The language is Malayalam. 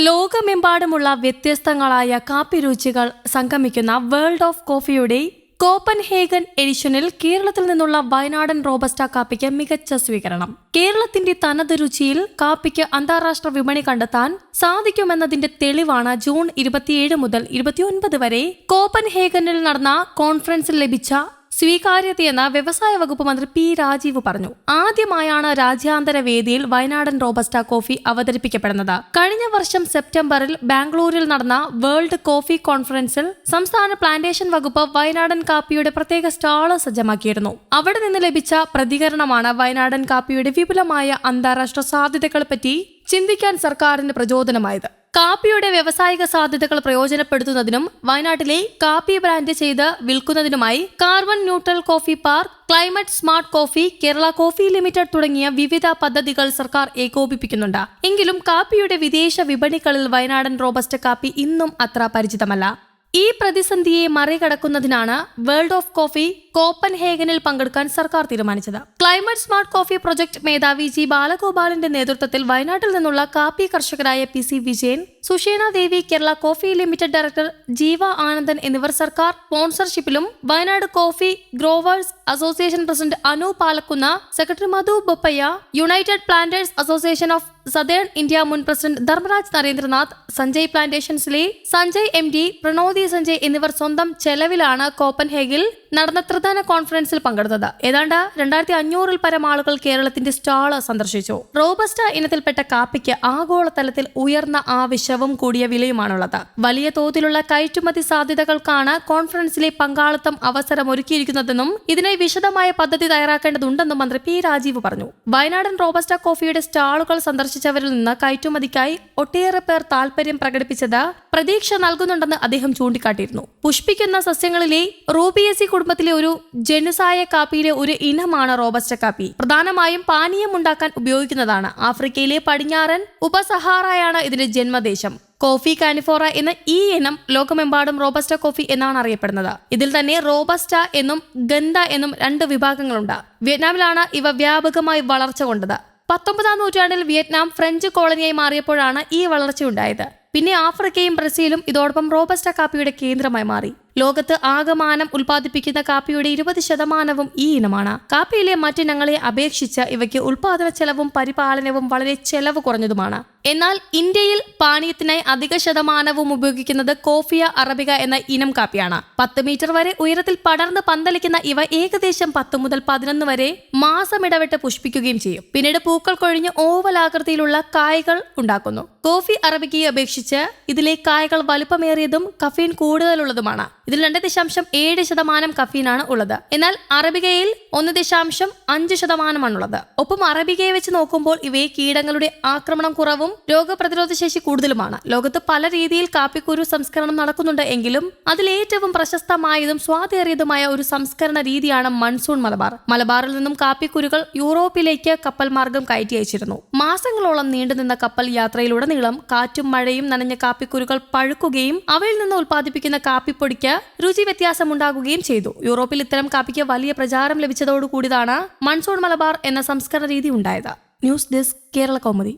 ലോകമെമ്പാടുമുള്ള വ്യത്യസ്തങ്ങളായ കാപ്പി രുചികൾ സംഗമിക്കുന്ന വേൾഡ് ഓഫ് കോഫിയുടെ കോപ്പൻഹേഗൻ എഡിഷനിൽ കേരളത്തിൽ നിന്നുള്ള വയനാടൻ റോബസ്റ്റ കാപ്പിക്ക് മികച്ച സ്വീകരണം. കേരളത്തിന്റെ തനത് രുചിയിൽ കാപ്പിക്ക് അന്താരാഷ്ട്ര വിപണി കണ്ടെത്താൻ സാധിക്കുമെന്നതിന്റെ തെളിവാണ് ജൂൺ ഇരുപത്തിയേഴ് മുതൽ ഇരുപത്തിയൊൻപത് വരെ കോപ്പൻഹേഗനിൽ നടന്ന കോൺഫറൻസിൽ ലഭിച്ച സ്വീകാര്യതയെന്ന് വ്യവസായ വകുപ്പ് മന്ത്രി പി രാജീവ് പറഞ്ഞു. ആദ്യമായാണ് രാജ്യാന്തര വേദിയിൽ വയനാടൻ റോബസ്റ്റ കോഫി അവതരിപ്പിക്കപ്പെടുന്നത്. കഴിഞ്ഞ വർഷം സെപ്റ്റംബറിൽ ബാംഗ്ലൂരിൽ നടന്ന വേൾഡ് കോഫി കോൺഫറൻസിൽ സംസ്ഥാന പ്ലാന്റേഷൻ വകുപ്പ് വയനാടൻ കാപ്പിയുടെ പ്രത്യേക സ്റ്റാൾ സജ്ജമാക്കിയിരുന്നു. അവിടെ നിന്ന് ലഭിച്ച പ്രതികരണമാണ് വയനാടൻ കാപ്പിയുടെ വിപുലമായ അന്താരാഷ്ട്ര സാധ്യതകളെപ്പറ്റി ചിന്തിക്കാൻ സർക്കാരിന് പ്രചോദനമായത്. കാപ്പിയുടെ വ്യവസായിക സാധ്യതകൾ പ്രയോജനപ്പെടുത്തുന്നതിനും വയനാട്ടിലെ കാപ്പി ബ്രാൻഡ് ചെയ്ത് വിൽക്കുന്നതിനുമായി carbon neutral coffee park climate smart coffee Kerala coffee limited തുടങ്ങിയ വിവിധ പദ്ധതികൾ സർക്കാർ ഏകോപിപ്പിക്കുന്നുണ്ട്. എങ്കിലും കാപ്പിയുടെ വിദേശ വിപണികളിൽ വയനാടൻ റോബസ്റ്റ് കാപ്പി ഇന്നും അത്ര പരിചിതമല്ല. ഈ പ്രതിസന്ധിയെ മറികടക്കുന്നതിനാണ് വേൾഡ് ഓഫ് കോഫി കോപ്പൻ ഹേഗനിൽ പങ്കെടുക്കാൻ സർക്കാർ തീരുമാനിച്ചത്. ക്ലൈമറ്റ് സ്മാർട്ട് കോഫി പ്രൊജക്ട് മേധാവി ജി ബാലഗോപാലിന്റെ നേതൃത്വത്തിൽ വയനാട്ടിൽ നിന്നുള്ള കാപ്പി കർഷകരായ P C Vijayan Sushena Devi Kerala coffee limited director Jeeva Anandan എന്നിവർ സർക്കാർ സ്പോൺസർഷിപ്പിലും Wayanad coffee growers association president Anu Palakkunna secretary Madhu Boppaiah united planters association of southern India മുൻ പ്രസിഡന്റ് ധർമ്മരാജ് നരേന്ദ്രനാഥ് സഞ്ജയ് പ്ലാന്റേഷൻസിലെ സഞ്ജയ് എം ഡി പ്രണോദി സഞ്ജയ് എന്നിവർ സ്വന്തം ചെലവിലാണ് കോപ്പൻഹേഗിൽ നടന്ന ത്രിതാന കോൺഫറൻസിൽ പങ്കെടുത്തത്. ഏതാണ്ട് രണ്ടായിരത്തി അഞ്ഞൂറിൽ പരം ആളുകൾ കേരളത്തിന്റെ സ്റ്റാൾ സന്ദർശിച്ചു. റോബസ്റ്റ ഇനത്തിൽപ്പെട്ട കാപ്പിക്ക് ആഗോളതലത്തിൽ ഉയർന്ന ആവശ്യവും കൂടിയ വിലയുമാണുള്ളത്. വലിയ തോതിലുള്ള കയറ്റുമതി സാധ്യതകൾക്കാണ് കോൺഫറൻസിലെ പങ്കാളിത്തം അവസരം ഒരുക്കിയിരിക്കുന്നതെന്നും ഇതിനായി വിശദമായ പദ്ധതി തയ്യാറാക്കേണ്ടതുണ്ടെന്നും മന്ത്രി പി രാജീവ് പറഞ്ഞു. വയനാടൻ റോബസ്റ്റ കോഫിയുടെ സ്റ്റാളുകൾ സന്ദർശിച്ചവരിൽ നിന്ന് കയറ്റുമതിക്കായി ഒട്ടേറെ പേർ താൽപര്യം പ്രകടിപ്പിച്ചത് പ്രതീക്ഷ നൽകുന്നുണ്ടെന്ന് അദ്ദേഹം ചൂണ്ടിക്കാട്ടിയിരുന്നു. പുഷ്പിക്കുന്ന സസ്യങ്ങളിലെ റൂബിയസി കുടുംബത്തിലെ ഒരു ജനുസായ കാപ്പിയിലെ ഒരു ഇനമാണ് റോബസ്റ്റ കാപ്പി. പ്രധാനമായും പാനീയം ഉണ്ടാക്കാൻ ഉപയോഗിക്കുന്നതാണ്. ആഫ്രിക്കയിലെ പടിഞ്ഞാറൻ ഉപസഹാറായാണ് ഇതിന്റെ ജന്മദേശം. കോഫി കാനിഫോറ എന്ന ഈ ഇനം ലോകമെമ്പാടും റോബസ്റ്റ കോഫി എന്നാണ് അറിയപ്പെടുന്നത്. ഇതിൽ തന്നെ റോബസ്റ്റ എന്നും ഗന്ധ എന്നും രണ്ട് വിഭാഗങ്ങളുണ്ട്. വിയറ്റ്നാമിലാണ് ഇവ വ്യാപകമായി വളർച്ച കൊണ്ടത്. പത്തൊമ്പതാം നൂറ്റാണ്ടിൽ വിയറ്റ്നാം ഫ്രഞ്ച് കോളനിയായി മാറിയപ്പോഴാണ് ഈ വളർച്ചയുണ്ടായത് പിന്നെ ആഫ്രിക്കയും ബ്രസീലും ഇതോടൊപ്പം റോബസ്റ്റ കാപ്പിയുടെ കേന്ദ്രമായി മാറി. ലോകത്ത് ആകമാനം ഉൽപ്പാദിപ്പിക്കുന്ന കാപ്പിയുടെ ഇരുപത് ശതമാനവും ഈ ഇനമാണ്. കാപ്പിയിലെ മറ്റിനങ്ങളെ അപേക്ഷിച്ച് ഇവയ്ക്ക് ഉൽപാദന ചെലവും പരിപാലനവും വളരെ ചെലവ് കുറഞ്ഞതുമാണ്. എന്നാൽ ഇന്ത്യയിൽ പാനീയത്തിനായി അധിക ശതമാനവും ഉപയോഗിക്കുന്നത് കോഫിയ അറബിക എന്ന ഇനം കാപ്പിയാണ്. പത്ത് മീറ്റർ വരെ ഉയരത്തിൽ പടർന്ന് പന്തലിക്കുന്ന ഇവ ഏകദേശം പത്ത് മുതൽ പതിനൊന്ന് വരെ മാസമിടവിട്ട് പുഷ്പിക്കുകയും ചെയ്യും. പിന്നീട് പൂക്കൾ കൊഴിഞ്ഞ് ഓവൽ ആകൃതിയിലുള്ള കായകൾ ഉണ്ടാക്കുന്നു. കോഫി അറബിക്കയെ അപേക്ഷിച്ച് ഇതിലെ കായകൾ വലുപ്പമേറിയതും കഫീൻ കൂടുതലുള്ളതുമാണ്. ഇതിൽ രണ്ട് ദശാംശം ഏഴ് ശതമാനം കഫീനാണ് ഉള്ളത്. എന്നാൽ അറബികയിൽ ഒന്ന് ദശാംശം അഞ്ച് ശതമാനമാണുള്ളത്. ഒപ്പം അറബികയെ വെച്ച് നോക്കുമ്പോൾ ഇവയെ കീടങ്ങളുടെ ആക്രമണം കുറവും രോഗപ്രതിരോധ ശേഷി കൂടുതലുമാണ്. ലോകത്ത് പല രീതിയിൽ കാപ്പിക്കുരു സംസ്കരണം നടക്കുന്നുണ്ട് എങ്കിലും അതിലേറ്റവും പ്രശസ്തമായതും സ്വാതേറിയതുമായ ഒരു സംസ്കരണ രീതിയാണ് മൺസൂൺ മലബാർ. മലബാറിൽ നിന്നും കാപ്പിക്കുരുകൾ യൂറോപ്പിലേക്ക് കപ്പൽ മാർഗം കയറ്റി അയച്ചിരുന്നു. മാസങ്ങളോളം നീണ്ടുനിന്ന കപ്പൽ യാത്രയിലുടനീളം കാറ്റും മഴയും നനഞ്ഞ കാപ്പിക്കുരുകൾ പഴുക്കുകയും അവയിൽ നിന്ന് ഉൽപ്പാദിപ്പിക്കുന്ന കാപ്പിപ്പൊടിക്ക് രുചി വ്യത്യാസമുണ്ടാകുകയും ചെയ്തു. യൂറോപ്പിൽ ഇത്തരം കാപ്പിക്ക് വലിയ പ്രചാരം ലഭിച്ചതോടുകൂടിയതാണ് മൺസൂൺ മലബാർ എന്ന സംസ്കരണ രീതി ഉണ്ടായത്. News desk Kerala Kaumudi.